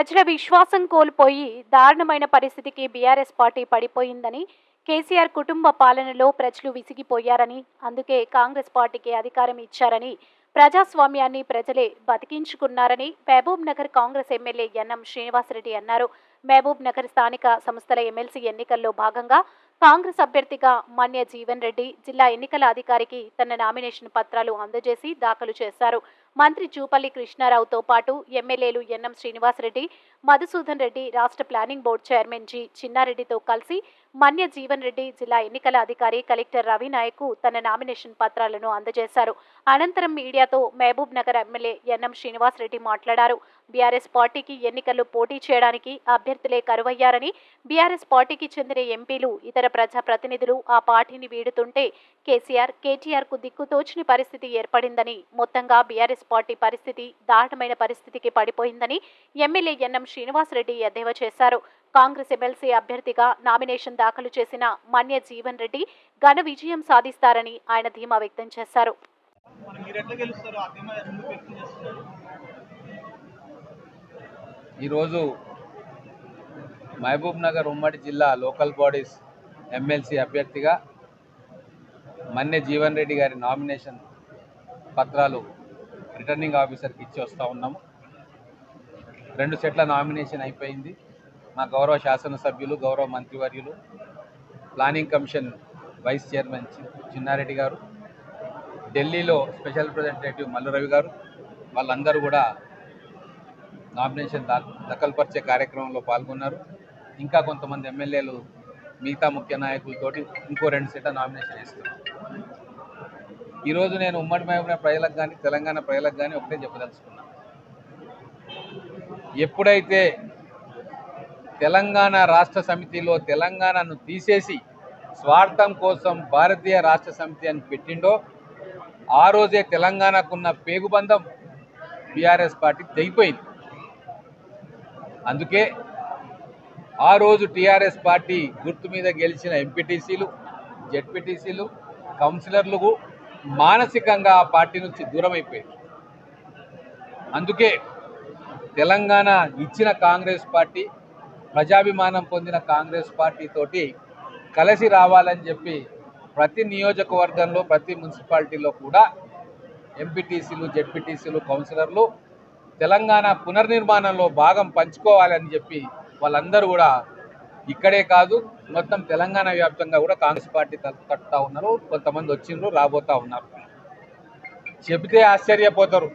ప్రజల విశ్వాసం కోల్పోయి దారుణమైన పరిస్థితికి బీఆర్ఎస్ పార్టీ పడిపోయిందని కేసీఆర్ కుటుంబ పాలనలో ప్రజలు విసిగిపోయారని అందుకే కాంగ్రెస్ పార్టీకి అధికారం ఇచ్చారని ప్రజాస్వామ్యాన్ని ప్రజలే బతికించుకున్నారని Mahabubnagar Congress MLA NM Srinivas Reddy అన్నారు. మహబూబ్ నగర్ స్థానిక సంస్థల ఎమ్మెల్సీ ఎన్నికల్లో భాగంగా కాంగ్రెస్ అభ్యర్థిగా మన్య జీవన్ రెడ్డి జిల్లా ఎన్నికల అధికారికి తన నామినేషన్ పత్రాలు అందజేసి దాఖలు చేశారు. మంత్రి జూపల్లి కృష్ణారావుతో పాటు ఎమ్మెల్యేలు ఎన్ఎం శ్రీనివాసరెడ్డి మధుసూదన్ రెడ్డి రాష్ట్ర ప్లానింగ్ బోర్డు చైర్మన్ జి చిన్నారెడ్డితో కలిసి మన్య జీవన్ రెడ్డి జిల్లా ఎన్నికల అధికారి కలెక్టర్ రవి నాయక్ తన నామినేషన్ పత్రాలను అందజేశారు. అనంతరం మీడియాతో Mahabubnagar MLA NM Srinivas Reddy మాట్లాడారు. బీఆర్ఎస్ పార్టీకి ఎన్నికల్లో పోటీ చేయడానికి అభ్యర్థులే కరువయ్యారని బీఆర్ఎస్ పార్టీకి చెందిన ఎంపీలు ఇతర ప్రజా ప్రతినిధులు ఆ పార్టీని వీడుతుంటే కేసీఆర్ కేటీఆర్కు దిక్కుతోచని పరిస్థితి ఏర్పడిందని మొత్తంగా బీఆర్ఎస్ పార్టీ పరిస్థితి దారుణమైన పరిస్థితికి పడిపోయిందని ఎమ్మెల్యే ఎన్ఎం శ్రీనివాసరెడ్డి ఎద్దేవా చేశారు. కాంగ్రెస్ ఎమ్మెల్సీ అభ్యర్థిగా నామినేషన్ దాఖలు చేసిన మన్య జీవన్ రెడ్డి ఘన విజయం సాధిస్తారని ఆయన ధీమా వ్యక్తం చేశారు. మరి మీరు ఎట్లా గెలుస్తారు ఆ ధీమా ఎందుకు వ్యక్తం చేస్తున్నారు ఈరోజు మహబూబ్ నగర్ ఉమ్మడి జిల్లా లోకల్ బాడీస్ ఎమ్మెల్సీ అభ్యర్థిగా మన్నె జీవన్ రెడ్డి గారి నామినేషన్ పత్రాలు రిటర్నింగ్ ఆఫీసర్కి ఇచ్చి వస్తూ ఉన్నాము. రెండు సెట్ల నామినేషన్ అయిపోయింది. మా గౌరవ శాసనసభ్యులు గౌరవ మంత్రివర్యులు planning commission vice chairman Chinna Reddy గారు ఢిల్లీలో స్పెషల్ రిప్రజెంటేటివ్ మల్లురవి గారు వాళ్ళందరూ కూడా నామినేషన్ దా దఖలుపరిచే కార్యక్రమంలో పాల్గొన్నారు. ఇంకా కొంతమంది ఎమ్మెల్యేలు మిగతా ముఖ్య నాయకులతోటి ఇంకో రెండు సీట్ల నామినేషన్ వేస్తున్నాం ఈరోజు నేను ఉమ్మడి మహబూబ్నగర్ ప్రజలకు కానీ తెలంగాణ ప్రజలకు కానీ ఒకటే చెప్పదలుచుకున్నాను ఎప్పుడైతే తెలంగాణ రాష్ట్ర సమితిలో తెలంగాణను తీసేసి స్వార్థం కోసం భారతీయ రాష్ట్ర సమితి అని పెట్టిండో ఆ రోజే తెలంగాణకున్న పేగుబంధం బీఆర్ఎస్ పార్టీ తెగిపోయింది. అందుకే ఆ రోజు టీఆర్ఎస్ పార్టీ గుర్తు మీద గెలిచిన ఎంపీటీసీలు జెడ్పీటీసీలు కౌన్సిలర్లు మానసికంగా ఆ పార్టీ నుంచి దూరం అయిపోయింది అందుకే తెలంగాణ ఇచ్చిన కాంగ్రెస్ పార్టీ ప్రజాభిమానం పొందిన కాంగ్రెస్ పార్టీ తోటి కలిసి రావాలని చెప్పి ప్రతి నియోజకవర్గంలో ప్రతి మున్సిపాలిటీలో కూడా ఎంపీటీసీలు జెడ్పీటీసీలు కౌన్సిలర్లు తెలంగాణ పునర్నిర్మాణంలో భాగం పంచుకోవాలని చెప్పి వాళ్ళందరూ కూడా ఇక్కడే కాదు మొత్తం తెలంగాణ వ్యాప్తంగా కూడా కాంగ్రెస్ పార్టీ తలుపు తట్టుతా ఉన్నారు. కొంతమంది వచ్చిండ్రు రాబోతా ఉన్నారు. చెబితే ఆశ్చర్యపోతారు.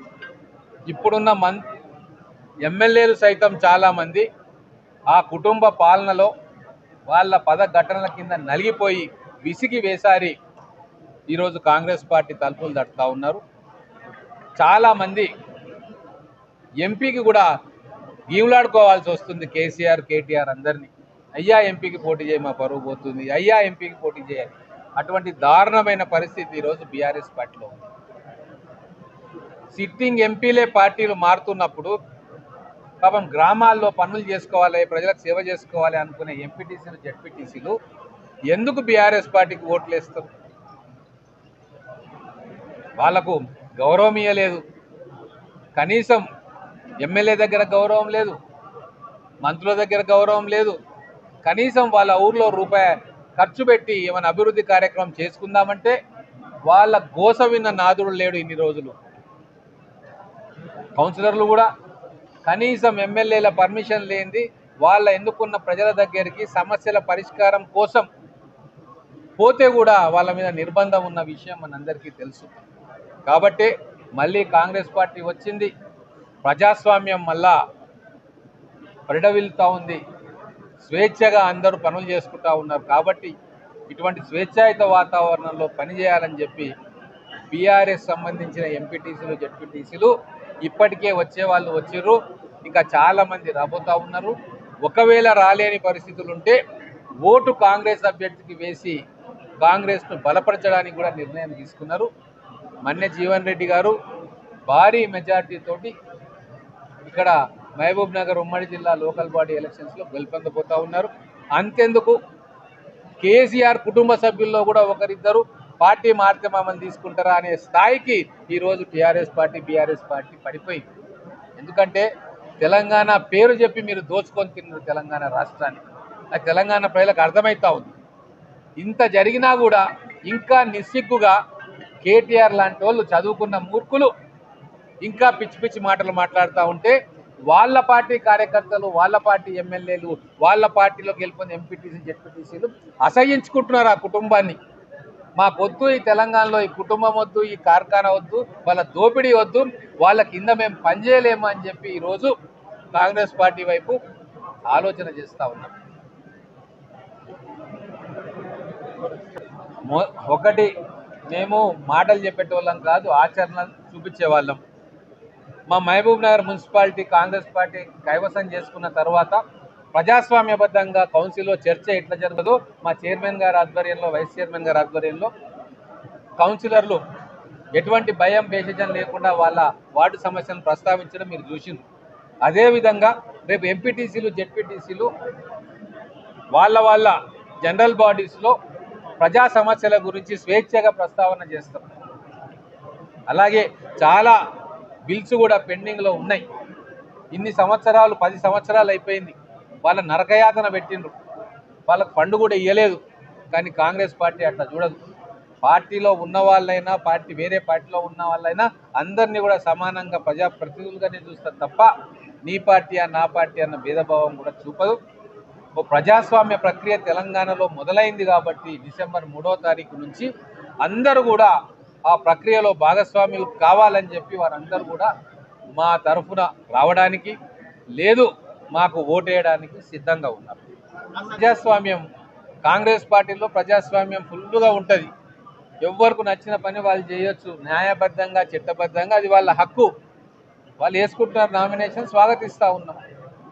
ఇప్పుడున్న మన్ ఎమ్మెల్యేలు సైతం చాలామంది ఆ కుటుంబ పాలనలో వాళ్ళ పద ఘటనల కింద నలిగిపోయి విసిగి వేసారి ఈరోజు కాంగ్రెస్ పార్టీ తలుపులు తట్టుతా ఉన్నారు. చాలామంది ఎంపీకి కూడా గీవులాడుకోవాల్సి వస్తుంది కేసీఆర్ కేటీఆర్ అందరినీ. అయ్యా ఎంపీకి పోటీ చేయ మా పరువు పోతుంది. అయ్యా ఎంపీకి పోటీ చేయాలి. అటువంటి దారుణమైన పరిస్థితి ఈరోజు బీఆర్ఎస్ పార్టీలో ఉంది. సిట్టింగ్ ఎంపీలే పార్టీలు మారుతున్నప్పుడు పాపం గ్రామాల్లో పనులు చేసుకోవాలి ప్రజలకు సేవ చేసుకోవాలి అనుకునే ఎంపీటీసీలు జడ్పీటీసీలు ఎందుకు బీఆర్ఎస్ పార్టీకి ఓట్లు వేస్తారు వాళ్ళకు గౌరవం ఇవ్వలేదు కనీసం ఎమ్మెల్యే దగ్గర గౌరవం లేదు మంత్రుల దగ్గర గౌరవం లేదు. కనీసం వాళ్ళ ఊర్లో రూపాయి ఖర్చు పెట్టి ఏమైనా అభివృద్ధి కార్యక్రమం చేసుకుందామంటే వాళ్ళ గోస విన్న నాదుడు లేడు ఇన్ని రోజులు. కౌన్సిలర్లు కూడా కనీసం ఎమ్మెల్యేల పర్మిషన్ లేనిది వాళ్ళ ఎన్నుకున్న ప్రజల దగ్గరికి సమస్యల పరిష్కారం కోసం పోతే కూడా వాళ్ళ మీద నిర్బంధం ఉన్న విషయం మనందరికీ తెలుసు. కాబట్టి మళ్ళీ కాంగ్రెస్ పార్టీ వచ్చింది. ప్రజాస్వామ్యం మళ్ళా పరిడవిల్తా ఉంది. స్వేచ్ఛగా అందరూ పనులు చేసుకుంటూ ఉన్నారు కాబట్టి ఇటువంటి స్వేచ్ఛాయుత వాతావరణంలో పనిచేయాలని చెప్పి బీఆర్ఎస్ సంబంధించిన ఎంపీటీసీలు జెడ్పీటీసీలు ఇప్పటికే వచ్చే వాళ్ళు వచ్చిర్రు. ఇంకా చాలామంది రాబోతా ఉన్నారు. ఒకవేళ రాలేని పరిస్థితులు ఉంటే ఓటు కాంగ్రెస్ అభ్యర్థికి వేసి కాంగ్రెస్ను బలపరచడానికి కూడా నిర్ణయం తీసుకున్నారు. మన్నె జీవన్ రెడ్డి గారు భారీ మెజార్టీతోటి ఇక్కడ మహబూబ్ నగర్ ఉమ్మడి జిల్లా లోకల్ బాడీ ఎలక్షన్స్లో గెలుపొందబోతా ఉన్నారు. అంతెందుకు? కేసీఆర్ కుటుంబ సభ్యుల్లో కూడా ఒకరిద్దరు పార్టీ మారితే మమ్మల్ని తీసుకుంటారా అనే స్థాయికి ఈరోజు టీఆర్ఎస్ పార్టీ బీఆర్ఎస్ పార్టీ పడిపోయింది. ఎందుకంటే తెలంగాణ పేరు చెప్పి మీరు దోచుకొని తిన్నారు తెలంగాణ రాష్ట్రాన్ని. అది తెలంగాణ ప్రజలకు అర్థమవుతా ఉంది. ఇంత జరిగినా కూడా ఇంకా నిస్సిగ్గుగా కేటీఆర్ లాంటి వాళ్ళు చదువుకున్న మూర్ఖులు ఇంకా పిచ్చి పిచ్చి మాటలు మాట్లాడుతూ ఉంటే వాళ్ళ పార్టీ కార్యకర్తలు వాళ్ళ పార్టీ ఎమ్మెల్యేలు వాళ్ళ పార్టీలో గెలుపొంది ఎంపీటీసీ జెడ్పీటీసీలు అసహించుకుంటున్నారు ఆ కుటుంబాన్ని. మాకొద్దు ఈ తెలంగాణలో ఈ కుటుంబం వద్దు ఈ కార్ఖానా వద్దు వాళ్ళ దోపిడీ వద్దు వాళ్ళ కింద మేము పనిచేయలేము అని చెప్పి ఈరోజు కాంగ్రెస్ పార్టీ వైపు ఆలోచన చేస్తూ ఉన్నాం. ఒకటి మేము మాటలు చెప్పేటోళ్ళం కాదు ఆచరణ చూపించే వాళ్ళం మా Mahabubnagar municipality Congress party కైవసం చేసుకున్న తర్వాత ప్రజాస్వామ్యబద్ధంగా కౌన్సిల్లో చర్చ ఎట్లా జరగదు మా చైర్మన్ గారి ఆధ్వర్యంలో వైస్ చైర్మన్ గారి ఆధ్వర్యంలో కౌన్సిలర్లు ఎటువంటి భయం భేషజం లేకుండా వాళ్ళ వార్డు సమస్యను ప్రస్తావించడం మీరు చూసింది అదేవిధంగా రేపు ఎంపీటీసీలు జెడ్పీటీసీలు వాళ్ళ వాళ్ళ జనరల్ బాడీస్లో ప్రజా సమస్యల గురించి స్వేచ్ఛగా ప్రస్తావన చేస్తాం అలాగే చాలా బిల్స్ కూడా పెండింగ్లో ఉన్నాయి. ఇన్ని సంవత్సరాలు పది సంవత్సరాలు అయిపోయింది. వాళ్ళ నరకయాతన పెట్టిండ్రు. వాళ్ళకు ఫండ్ కూడా ఇవ్వలేదు కానీ కాంగ్రెస్ పార్టీ అట్లా చూడదు. పార్టీలో ఉన్న వాళ్ళైనా పార్టీ వేరే పార్టీలో ఉన్న వాళ్ళైనా అందరినీ కూడా సమానంగా ప్రజాప్రతినిధులుగానే చూస్తారు తప్ప నీ పార్టీ నా పార్టీ అన్న భేదభావం కూడా చూపదు. ఓ ప్రజాస్వామ్య ప్రక్రియ తెలంగాణలో మొదలైంది కాబట్టి డిసెంబర్ మూడో తారీఖు నుంచి అందరూ కూడా ఆ ప్రక్రియలో భాగస్వాములు కావాలని చెప్పి వారందరూ కూడా మా తరఫున రావడానికి లేదు మాకు ఓటేయడానికి సిద్ధంగా ఉన్నారు. ప్రజాస్వామ్యం కాంగ్రెస్ పార్టీలో ప్రజాస్వామ్యం ఫుల్గా ఉంటుంది. ఎవరికి నచ్చిన పని వాళ్ళు చేయొచ్చు. న్యాయబద్ధంగా చట్టబద్ధంగా అది వాళ్ళ హక్కు. వాళ్ళు వేసుకుంటున్నారు నామినేషన్ స్వాగతిస్తూ ఉన్నాం.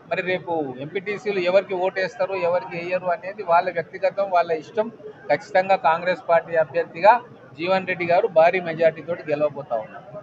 మరి రేపు ఎంపీటీసీలు ఎవరికి ఓటేస్తారు ఎవరికి వేయరు అనేది వాళ్ళ వ్యక్తిగతం వాళ్ళ ఇష్టం. ఖచ్చితంగా కాంగ్రెస్ పార్టీ అభ్యర్థిగా జీవన్ రెడ్డి గారు భారీ మెజార్టీతో గెలవబోతా ఉన్నారు.